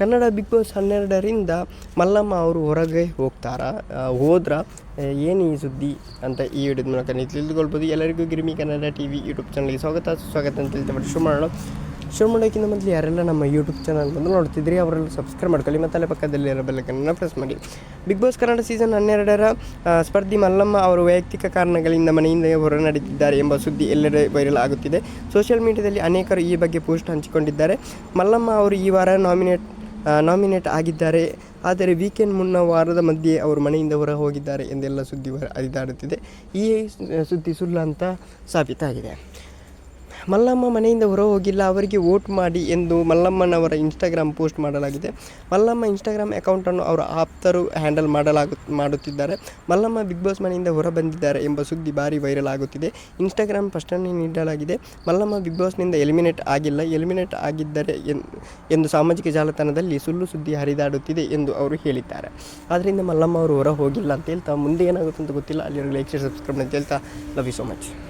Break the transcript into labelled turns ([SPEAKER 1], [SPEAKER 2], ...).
[SPEAKER 1] Kannada big boss ಹನ್ನೆರಡರಿಂದ ಮಲ್ಲಮ್ಮ ಅವರು ಹೊರಗೆ ಹೋಗ್ತಾರ? ಹೋದ್ರ? ಏನು ಈ ಸುದ್ದಿ ಅಂತ ಈ ವಿಡಿಯೋದ ಮೂಲಕ ನೀವು ತಿಳಿದುಕೊಳ್ಬೋದು. ಎಲ್ಲರಿಗೂ ಗಿರಿಮಿ ಕನ್ನಡ ಟಿ ವಿ ಯೂಟ್ಯೂಬ್ ಚಾನಲ್ಗೆ ಸ್ವಾಗತ. ಸುಸ್ವಾಗತ ಅಂತ ಹೇಳ್ತಾ ಶುರು ಮಾಡೋಣ. ಶುರು ಮಾಡೋಕ್ಕಿಂತ ಮೊದಲು ಯಾರೆಲ್ಲ ನಮ್ಮ ಯೂಟ್ಯೂಬ್ ಚಾನಲ್ ಬಂದು ನೋಡ್ತಿದ್ರಿ ಅವರೆಲ್ಲ ಸಬ್ಸ್ಕ್ರೈಬ್ ಮಾಡ್ಕೊಳ್ಳಿ. ಮತ್ತು ಅಲ್ಲೇ ಪಕ್ಕದಲ್ಲಿ ಇರೋ ಬೆಲ್ಲಕ್ಕನ್ನು ಪ್ರೆಸ್ ಮಾಡಿ. ಬಿಗ್ ಬಾಸ್ ಕನ್ನಡ ಸೀಸನ್ ಹನ್ನೆರಡರ ಸ್ಪರ್ಧಿ ಮಲ್ಲಮ್ಮ ಅವರು ವೈಯಕ್ತಿಕ ಕಾರಣಗಳಿಂದ ಮನೆಯಿಂದ ಹೊರ ನಡೆದಿದ್ದಾರೆ ಎಂಬ ಸುದ್ದಿ ಎಲ್ಲೆಡೆ ವೈರಲ್ ಆಗುತ್ತಿದೆ. ಸೋಷಿಯಲ್ ಮೀಡಿಯಾದಲ್ಲಿ ಅನೇಕರು ಈ ಬಗ್ಗೆ ಪೋಸ್ಟ್ ಹಂಚಿಕೊಂಡಿದ್ದಾರೆ. ಮಲ್ಲಮ್ಮ ಅವರು ಈ ವಾರ ನಾಮಿನೇಟ್ ನಾಮಿನೇಟ್ ಆಗಿದ್ದಾರೆ. ಆದರೆ ವೀಕೆಂಡ್ ಮುನ್ನ ವಾರದ ಮಧ್ಯೆ ಅವರು ಮನೆಯಿಂದ ಹೊರ ಹೋಗಿದ್ದಾರೆ ಎಂದೆಲ್ಲ ಸುದ್ದಿ ಹೊರ ಹರಿದಾಡುತ್ತಿದೆ ಈ ಸುದ್ದಿ ಸುಳ್ಳು ಅಂತ ಸಾಬೀತಾಗಿದೆ. ಮಲ್ಲಮ್ಮ ಮನೆಯಿಂದ ಹೊರ ಹೋಗಿಲ್ಲ ಅವರಿಗೆ ವೋಟ್ ಮಾಡಿ ಎಂದು ಮಲ್ಲಮ್ಮನವರ ಇನ್ಸ್ಟಾಗ್ರಾಮ್ ಪೋಸ್ಟ್ ಮಾಡಲಾಗಿದೆ. ಮಲ್ಲಮ್ಮ ಇನ್ಸ್ಟಾಗ್ರಾಮ್ ಅಕೌಂಟನ್ನು ಅವರ ಆಪ್ತರು ಹ್ಯಾಂಡಲ್ ಮಾಡಲಾಗು, ಮಾಡುತ್ತಿದ್ದಾರೆ. ಮಲ್ಲಮ್ಮ ಬಿಗ್ ಬಾಸ್ ಮನೆಯಿಂದ ಹೊರ ಬಂದಿದ್ದಾರೆ ಎಂಬ ಸುದ್ದಿ ಭಾರಿ ವೈರಲ್ ಆಗುತ್ತಿದೆ. ಇನ್ಸ್ಟಾಗ್ರಾಮ್ ಫಸ್ಟನ್ನೇ ನೀಡಲಾಗಿದೆ. ಮಲ್ಲಮ್ಮ ಬಿಗ್ ಬಾಸ್ನಿಂದ ಎಲಿಮಿನೇಟ್ ಆಗಿಲ್ಲ. ಎಲಿಮಿನೇಟ್ ಆಗಿದ್ದರೆ ಎಂದು ಸಾಮಾಜಿಕ ಜಾಲತಾಣದಲ್ಲಿ ಸುಳ್ಳು ಸುದ್ದಿ ಹರಿದಾಡುತ್ತಿದೆ ಎಂದು ಅವರು ಹೇಳಿದ್ದಾರೆ. ಆದ್ದರಿಂದ ಮಲ್ಲಮ್ಮ ಅವರು ಹೊರ ಹೋಗಿಲ್ಲ ಅಂತ ಹೇಳ್ತಾ, ಮುಂದೆ ಏನಾಗುತ್ತೆ ಅಂತ ಗೊತ್ತಿಲ್ಲ. ಅಲ್ಲಿವರೆಗೂ ಲೈಕ್ ಶೇರ್ ಸಬ್ಸ್ಕ್ರೈಬ್ ಅಂತ ಹೇಳ್ತಾ ಲವ್ ಯು ಸೋ ಮಚ್